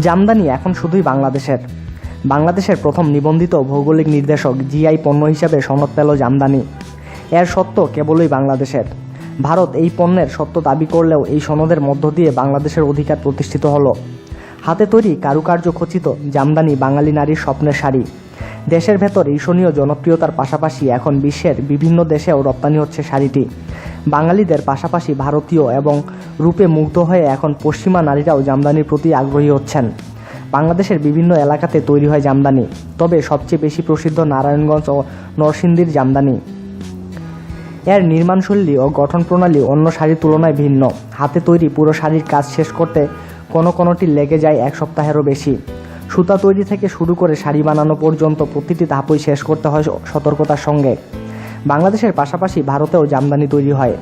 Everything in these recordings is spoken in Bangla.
জামদানি এখন শুধুই বাংলাদেশের। বাংলাদেশের প্রথম নিবন্ধিত ভৌগোলিক নির্দেশক জিআই পণ্য হিসাবে সনদ পেল জামদানি। এর সত্য কেবলই বাংলাদেশের। ভারত এই পণ্যের সত্য দাবি করলেও এই সনদের মধ্য দিয়ে বাংলাদেশের অধিকার প্রতিষ্ঠিত হলো। হাতে তৈরি কারুকার্য খচিত জামদানি বাঙালি নারীর স্বপ্নের শাড়ি। দেশের ভেতর ঈর্ষণীয় জনপ্রিয়তার পাশাপাশি এখন বিশ্বের বিভিন্ন দেশেও রপ্তানি হচ্ছে শাড়িটি। বাঙালিদের পাশাপাশি ভারতীয় এবং রূপে মুগ্ধ হয়ে এখন পশ্চিমা নারীরাও জামদানির প্রতি আগ্রহী হচ্ছেন। বাংলাদেশের বিভিন্ন এলাকাতে তৈরি হয় জামদানি, তবে সবচেয়ে বেশি প্রসিদ্ধ নারায়ণগঞ্জ ও নরসিংদীর জামদানি। এর নির্মাণশৈলী ও গঠন প্রণালী অন্য শাড়ির তুলনায় ভিন্ন। হাতে তৈরি পুরো শাড়ির কাজ শেষ করতে কোনো কোনোটি লেগে যায় এক সপ্তাহেরও বেশি। সুতা তৈরি থেকে শুরু করে শাড়ি বানানো পর্যন্ত প্রতিটি ধাপই শেষ করতে হয় সতর্কতার সঙ্গে। বাংলাদেশের পাশাপাশি ভারতেও জামদানি তৈরি হয়।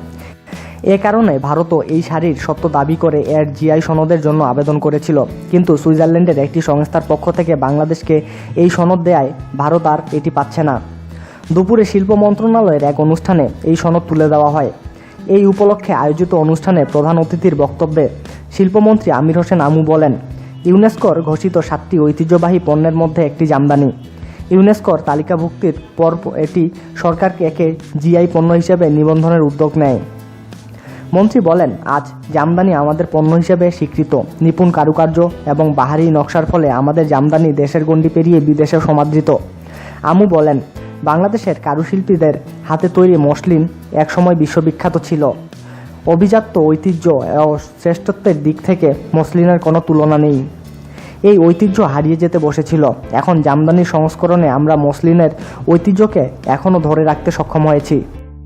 এ কারণে ভারতও এই শাড়ির সত্য দাবি করে এর জিআই সনদের জন্য আবেদন করেছিল। কিন্তু সুইজারল্যান্ডের একটি সংস্থার পক্ষ থেকে বাংলাদেশকে এই সনদ দেয়ায় ভারত আর এটি পাচ্ছে না। দুপুরে শিল্প মন্ত্রণালয়ের এক অনুষ্ঠানে এই সনদ তুলে দেওয়া হয়। এই উপলক্ষে আয়োজিত অনুষ্ঠানে প্রধান অতিথির বক্তব্যে শিল্পমন্ত্রী আমির হোসেন আমু বলেন, ইউনেস্কোর ঘোষিত সাতটি ঐতিহ্যবাহী পণ্যের মধ্যে একটি জামদানি। ইউনেস্কোর তালিকাভুক্তির পর এটি সরকারকে একে জিআই পণ্য হিসেবে নিবন্ধনের উদ্যোগ নেয়। মন্ত্রী বলেন, আজ জামদানি আমাদের পণ্য হিসেবে স্বীকৃত। নিপুণ কারুকার্য এবং বাহারি নকশার ফলে আমাদের জামদানি দেশের গণ্ডি পেরিয়ে বিদেশে সমাদৃত। আমু বলেন, বাংলাদেশের কারুশিল্পীদের হাতে তৈরি মসলিন একসময় বিশ্ববিখ্যাত ছিল। অভিজাত্য ঐতিহ্য ও শ্রেষ্ঠত্বের দিক থেকে মসলিনের কোনো তুলনা নেই। এই ঐতিহ্য হারিয়ে যেতে বসেছিল। এখন জামদানি সংস্করণে আমরা মসলিনের ঐতিহ্যকে এখনও ধরে রাখতে সক্ষম হয়েছি।